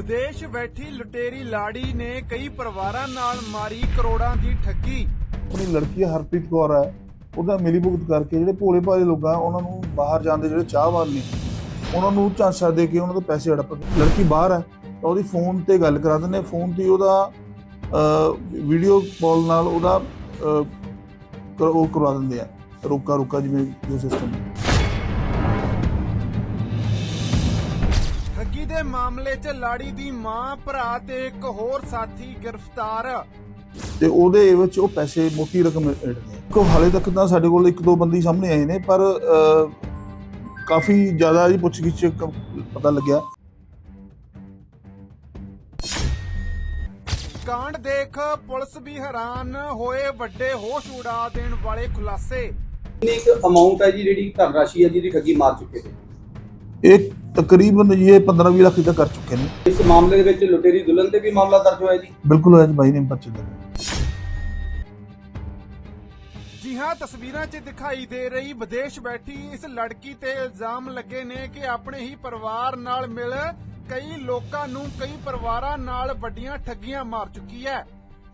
ਵਿਦੇਸ਼ ਬੈਠੀ ਲੁਟੇਰੀ ਲਾੜੀ ਨੇ ਕਈ ਪਰਿਵਾਰਾਂ ਨਾਲ ਮਾਰੀ ਕਰੋੜਾਂ ਦੀ ਠੱਗੀ। ਆਪਣੀ ਲੜਕੀ ਹਰਪ੍ਰੀਤ ਕੌਰ ਹੈ, ਉਹਦਾ ਮਿਲੀ ਭੁਗਤ ਕਰਕੇ ਜਿਹੜੇ ਭੋਲੇ ਭਾਲੇ ਲੋਕ ਆ, ਉਹਨਾਂ ਨੂੰ ਬਾਹਰ ਜਾਣ ਦੇ ਜਿਹੜੇ ਚਾਹਵਾਨ ਨੇ, ਉਹਨਾਂ ਨੂੰ ਝਾਂਸਾ ਦੇ ਕੇ ਉਹਨਾਂ ਤੋਂ ਪੈਸੇ ਹੜਪ ਲੜਕੀ ਬਾਹਰ ਹੈ, ਤਾਂ ਉਹਦੀ ਫੋਨ ਤੇ ਗੱਲ ਕਰਾ ਦਿੰਦੇ ਫੋਨ ਤੇ ਉਹਦਾ ਵੀਡੀਓ ਕਾਲ ਨਾਲ ਉਹਦਾ ਉਹ ਕਰਵਾ ਦਿੰਦੇ ਆ ਰੋਕਾ ਰੋਕਾ ਜਿਵੇਂ ਜੋ ਸਿਸਟਮ ਦੇ ਮਾਮਲੇ 'ਚ ਲਾੜੀ ਦੀ ਮਾਂ ਭਰਾ ਤੇ ਇੱਕ ਹੋਰ ਸਾਥੀ ਗ੍ਰਿਫਤਾਰ। ਤੇ ਉਹਦੇ ਵਿੱਚ ਉਹ ਪੈਸੇ ਮੋਟੀ ਰਕਮ ਕੋ ਹਾਲੇ ਤੱਕ ਤਾਂ ਸਾਡੇ ਕੋਲ ਇੱਕ ਦੋ ਬੰਦੀ ਸਾਹਮਣੇ ਆਏ ਨੇ ਪਰ ਕਾਫੀ ਜ਼ਿਆਦਾ ਜੀ ਪੁੱਛਗਿੱਛ ਪਤਾ ਲੱਗਿਆ। ਕਾਂਡ ਦੇਖ ਪੁਲਿਸ ਵੀ ਹੈਰਾਨ ਹੋਏ ਵੱਡੇ ਹੋਸ਼ ਉਡਾ ਦੇਣ ਵਾਲੇ ਖੁਲਾਸੇ। ਕਿੰਨੀ ਇੱਕ ਅਮਾਉਂਟ ਹੈ ਜੀ ਜਿਹੜੀ ਧਨ ਰਾਸ਼ੀ ਹੈ ਜਿਹਦੀ ਠੱਗੀ ਮਾਰ ਚੁੱਕੇ ਨੇ। ਇਹ ਤਕਰੀਬਨ ਇਹ 15-20 ਲੱਖ ਤੱਕ ਕਰ ਚੁੱਕੇ ਨੇ। ਇਸ ਮਾਮਲੇ ਦੇ ਵਿੱਚ ਲੁਟੇਰੀ ਦੁਲਹਨ ਤੇ ਵੀ ਮਾਮਲਾ ਦਰਜ ਹੋਇਆ ਜੀ? ਬਿਲਕੁਲ ਹੋਇਆ ਜੀ ਬਾਈ ਨੇ ਪਰਚੇ ਦਾ ਜੀ ਹਾਂ ਤਸਵੀਰਾਂ 'ਚ ਦਿਖਾਈ ਦੇ ਰਹੀ ਵਿਦੇਸ਼ ਬੈਠੀ ਇਸ ਲੜਕੀ ਤੇ ਇਲਜ਼ਾਮ ਲੱਗੇ ਨੇ ਕਿ ਆਪਣੇ ਹੀ ਪਰਿਵਾਰ ਨਾਲ ਮਿਲ ਕਈ ਲੋਕਾਂ ਨੂੰ ਕਈ ਪਰਿਵਾਰਾਂ ਨਾਲ ਵੱਡੀਆਂ ਠੱਗੀਆਂ ਮਾਰ ਚੁੱਕੀ ਹੈ।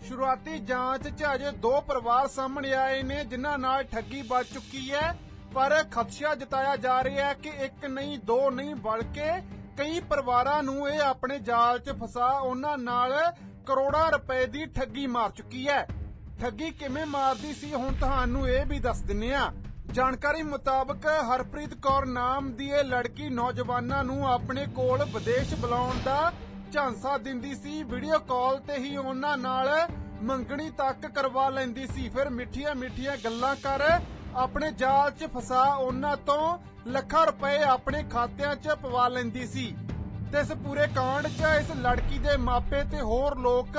ਸ਼ੁਰੂਆਤੀ ਜਾਂਚ 'ਚ ਅਜੇ ਦੋ ਪਰਿਵਾਰ ਸਾਹਮਣੇ ਆਏ ਨੇ ਜਿਨ੍ਹਾਂ ਨਾਲ ਠੱਗੀ ਵੱਜ ਚੁੱਕੀ ਹੈ। ਪਰ ਖਦਸ਼ਾ ਜਤਾਇਆ ਜਾ ਰਿਹਾ ਹੈ ਕਿ ਇੱਕ ਨਹੀਂ, ਦੋ ਨਹੀਂ, ਬਲਕਿ ਕਈ ਪਰਿਵਾਰਾਂ ਨੂੰ ਇਹ ਆਪਣੇ ਜਾਲ 'ਚ ਫਸਾ ਉਹਨਾਂ ਨਾਲ ਕਰੋੜਾਂ ਰੁਪਏ ਦੀ ਠੱਗੀ ਮਾਰ ਚੁੱਕੀ ਹੈ। ਠੱਗੀ ਕਿਵੇਂ ਮਾਰਦੀ ਸੀ, ਹੁਣ ਤੁਹਾਨੂੰ ਇਹ ਵੀ ਦੱਸ ਦਿੰਨੇ ਆ ਜਾਣਕਾਰੀ ਮੁਤਾਬਕ ਹਰਪ੍ਰੀਤ ਕੌਰ ਨਾਮ ਦੀ ਇਹ ਲੜਕੀ ਨੌਜਵਾਨਾਂ ਨੂੰ ਆਪਣੇ ਕੋਲ ਵਿਦੇਸ਼ ਬੁਲਾਉਣ ਦਾ ਝਾਂਸਾ ਦਿੰਦੀ ਸੀ। ਵੀਡੀਓ ਕਾਲ ਤੇ ਹੀ ਉਹਨਾਂ ਨਾਲ ਮੰਗਣੀ ਤੱਕ ਕਰਵਾ ਲੈਂਦੀ ਸੀ। ਫਿਰ ਮਿੱਠੀਆਂ ਮਿੱਠੀਆਂ ਗੱਲਾਂ ਕਰ ਆਪਣੇ ਜਾਲ 'ਚ ਫਸਾ ਉਹਨਾਂ ਤੋਂ ਲੱਖਾਂ ਰੁਪਏ ਆਪਣੇ ਖਾਤਿਆਂ 'ਚ ਪਵਾ ਲੈਂਦੀ ਸੀ। ਤੇ ਇਸ ਪੂਰੇ ਕਾਂਡ 'ਚ ਇਸ ਲੜਕੀ ਦੇ ਮਾਪੇ ਤੇ ਹੋਰ ਲੋਕ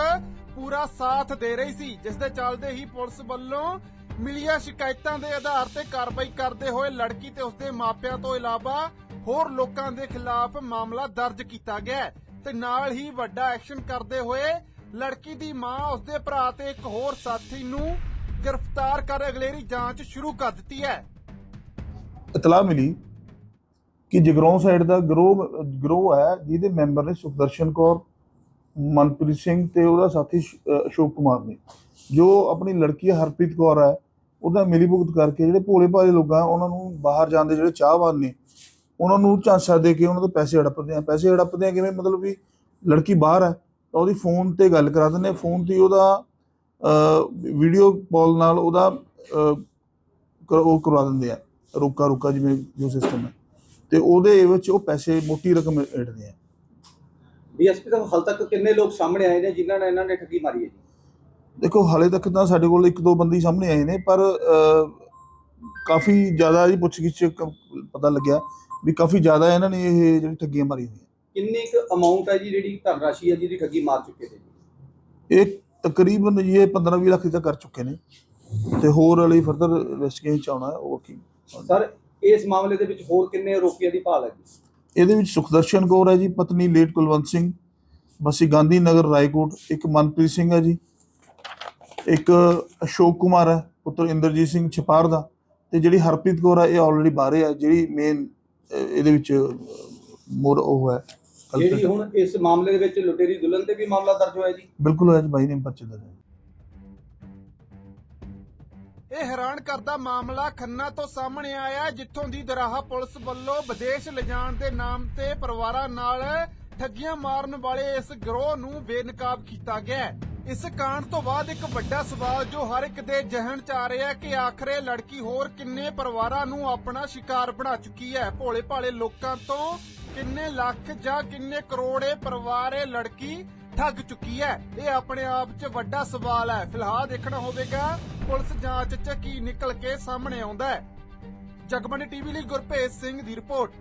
ਪੂਰਾ ਸਾਥ ਦੇ ਰਹੀ ਸੀ, ਜਿਸ ਦੇ ਚੱਲਦੇ ਹੀ ਪੁਲਿਸ ਵੱਲੋਂ ਮਿਲੀਆਂ ਸ਼ਿਕਾਇਤਾਂ ਦੇ ਆਧਾਰ ਤੇ ਕਾਰਵਾਈ ਕਰਦੇ ਹੋਏ ਲੜਕੀ ਤੇ ਉਸਦੇ ਮਾਪਿਆਂ ਤੋਂ ਇਲਾਵਾ ਹੋਰ ਲੋਕਾਂ ਦੇ ਖਿਲਾਫ ਮਾਮਲਾ ਦਰਜ ਕੀਤਾ ਗਿਆ ਤੇ ਨਾਲ ਹੀ ਵੱਡਾ ਐਕਸ਼ਨ ਕਰਦੇ ਹੋਏ ਲੜਕੀ ਦੀ ਮਾਂ, ਉਸਦੇ ਭਰਾ ਤੇ ਇੱਕ ਹੋਰ ਸਾਥੀ ਨੂੰ ਗ੍ਰਿਫਤਾਰ ਕਰ ਅਗਲੇਰੀ ਜਾਂਚ ਸ਼ੁਰੂ ਕਰ ਦਿੱਤੀ ਹੈ। ਇਤਲਾਹ ਮਿਲੀ ਕਿ ਜਗਰੋਂ ਸਾਈਡ ਦਾ ਗਰੋਹ ਗਰੋਹ ਹੈ ਜਿਹਦੇ ਮੈਂਬਰ ਨੇ ਸੁਖਦਰਸ਼ਨ ਕੌਰ, ਮਨਪ੍ਰੀਤ ਸਿੰਘ ਤੇ ਉਹਦਾ ਸਾਥੀ ਅਸ਼ੋਕ ਕੁਮਾਰ ਨੇ। ਜੋ ਆਪਣੀ ਲੜਕੀ ਹਰਪ੍ਰੀਤ ਕੌਰ ਹੈ, ਉਹਦਾ ਮਿਲੀ ਭੁਗਤ ਕਰਕੇ ਜਿਹੜੇ ਭੋਲੇ ਭਾਲੇ ਲੋਕਾਂ ਉਹਨਾਂ ਨੂੰ ਬਾਹਰ ਜਾਂਦੇ ਜਿਹੜੇ ਚਾਹਵਾਨ ਨੇ, ਉਹਨਾਂ ਨੂੰ ਝਾਂਸਾ ਦੇ ਕੇ ਉਹਨਾਂ ਤੋਂ ਪੈਸੇ ਹੜਪਦੇ ਆ। ਪੈਸੇ ਹੜਪਦੇ ਆ ਕਿਵੇਂ? ਮਤਲਬ ਵੀ ਲੜਕੀ ਬਾਹਰ ਹੈ, ਤਾਂ ਉਹਦੀ ਫੋਨ ਤੇ ਗੱਲ ਕਰਾ ਦਿੰਦੇ ਫੋਨ ਤੇ ਉਹਦਾ ਵੀਡੀਓ ਕਾਲ ਨਾਲ ਉਹਦਾ ਉਹ ਕਰਵਾ ਦਿੰਦੇ ਆ। ਰੋਕਾ ਰੋਕਾ ਜਿਵੇਂ ਜੋ ਸਿਸਟਮ ਹੈ। ਤੇ ਉਹਦੇ ਵਿੱਚ ਉਹ ਪੈਸੇ ਮੋਟੀ ਰਕਮ ਅੜਦੇ ਆ। ਡੀਐਸਪੀ ਸਾਹਿਬ ਹਾਲ ਤੱਕ ਕਿੰਨੇ ਲੋਕ ਸਾਹਮਣੇ ਆਏ ਨੇ ਜਿਨ੍ਹਾਂ ਨੇ ਇਹਨਾਂ ਨੇ ਠੱਗੀ ਮਾਰੀ ਹੈ ਜੀ? ਦੇਖੋ ਹਾਲੇ ਤੱਕ ਤਾਂ ਸਾਡੇ ਕੋਲ ਇੱਕ ਦੋ ਬੰਦੀ ਸਾਹਮਣੇ ਆਏ ਨੇ ਪਰ ਕਾਫੀ ਜ਼ਿਆਦਾ ਜੀ ਪੁੱਛਗਿੱਛ ਕ- ਪਤਾ ਲੱਗਿਆ ਵੀ ਕਾਫੀ ਜ਼ਿਆਦਾ ਇਹਨਾਂ ਨੇ ਇਹ ਜਿਹੜੀ ਠੱਗੀਆਂ ਮਾਰੀਆਂ ਹੋਈਆਂ। ਕਿੰਨੀ ਇੱਕ ਅਮਾਉਂਟ ਹੈ ਜੀ ਜਿਹੜੀ ਧਨ ਰਾਸ਼ੀ ਹੈ ਜਿਹਦੀ ਠੱਗੀ ਮਾਰ ਚੁੱਕੇ ਨੇ ਇਹ ਤਕਰੀਬਨ ਇਹ 15-20 ਲੱਖ ਤੱਕ ਕਰ ਚੁੱਕੇ ਨੇ। ਤੇ ਹੋਰ ਵਾਲੀ ਫਰਦਰ ਇਨਵੈਸਟੀਗੇਸ਼ਨ ਚ ਆਉਣਾ ਹੈ ਉਹ ਕੀ? ਸਰ ਇਸ ਮਾਮਲੇ ਦੇ ਵਿੱਚ ਹੋਰ ਕਿੰਨੇ ਆਰੋਪੀਆਂ ਦੀ ਭਾਲ ਹੈ ਜੀ? ਇਹਦੇ ਵਿੱਚ ਸੁਖਦਰਸ਼ਨ ਕੌਰ ਹੈ ਜੀ ਪਤਨੀ ਲੇਟ ਕੁਲਵੰਤ ਸਿੰਘ ਬਸੀ ਗਾਂਧੀ ਨਗਰ ਰਾਏਕੋਟ ਇੱਕ ਮਨਪ੍ਰੀਤ ਸਿੰਘ ਹੈ ਜੀ ਇੱਕ ਅਸ਼ੋਕ ਕੁਮਾਰ ਹੈ ਪੁੱਤਰ ਇੰਦਰਜੀਤ ਸਿੰਘ ਛਪਾਰ ਦਾ ਤੇ ਜਿਹੜੀ ਹਰਪ੍ਰੀਤ ਕੌਰ ਹੈ ਇਹ ਆਲਰੇਡੀ ਬਾਹਰੇ ਹੈ ਜਿਹੜੀ ਮੇਨ ਇਹਦੇ ਵਿੱਚ ਮੋਰ ਉਹ ਹੈ। ਜਿਹੜੀ ਹੁਣ ਇਸ ਮਾਮਲੇ ਦੇ ਵਿੱਚ ਲੁਟੇਰੀ ਦੁਲਹਨ ਤੇ ਵੀ ਮਾਮਲਾ ਦਰਜ ਹੋਇਆ ਜੀ। ਬਿਲਕੁਲ ਹੋਇਆ ਜੀ ਬਾਈ ਨੇ ਪਰਚੇ ਦਾ ਇਹ ਹੈਰਾਨ ਕਰਦਾ ਮਾਮਲਾ ਖੰਨਾ ਤੋਂ ਸਾਹਮਣੇ ਆਇਆ ਜਿੱਥੋਂ ਦੀ ਦਰਾਹਾ ਪੁਲਿਸ ਵੱਲੋਂ ਵਿਦੇਸ਼ ਲਿਜਾਣ ਦੇ ਨਾਮ ਤੇ ਪਰਿਵਾਰਾਂ ਨਾਲ ਠੱਗੀਆਂ ਮਾਰਨ ਵਾਲੇ ਇਸ ਗਰੋਹ ਨੂੰ ਬੇਨਕਾਬ ਕੀਤਾ ਗਿਆ। ਇਸ ਕਾਂਡ ਤੋਂ ਬਾਅਦ ਇੱਕ ਵੱਡਾ ਸਵਾਲ ਜੋ ਹਰ ਇੱਕ ਦੇ ਜ਼ਿਹਨ 'ਚ ਆ ਰਿਹਾ ਹੈ ਕਿ ਆਖਰ ਇਹ ਲੜਕੀ ਹੋਰ ਕਿੰਨੇ ਪਰਿਵਾਰਾਂ ਨੂੰ ਆਪਣਾ ਸ਼ਿਕਾਰ ਬਣਾ ਚੁੱਕੀ ਹੈ। ਭੋਲੇ ਭਾਲੇ ਲੋਕਾਂ ਤੋਂ ਕਿੰਨੇ ਲੱਖ ਜਾਂ ਕਿੰਨੇ ਕਰੋੜ ਇਹ ਪਰਿਵਾਰ, ਇਹ ਲੜਕੀ ਠੱਗ ਚੁੱਕੀ ਹੈ? ਇਹ ਆਪਣੇ ਆਪ 'ਚ ਵੱਡਾ ਸਵਾਲ ਹੈ। ਫਿਲਹਾਲ ਦੇਖਣਾ ਹੋਵੇਗਾ, ਪੁਲਿਸ ਜਾਂਚ 'ਚ ਕੀ ਨਿਕਲ ਕੇ ਸਾਹਮਣੇ ਆਉਂਦਾ ਹੈ। ਜਗਬਾਨੀ ਟੀਵੀ ਲਈ ਗੁਰਭੇਜ ਸਿੰਘ ਦੀ ਰਿਪੋਰਟ।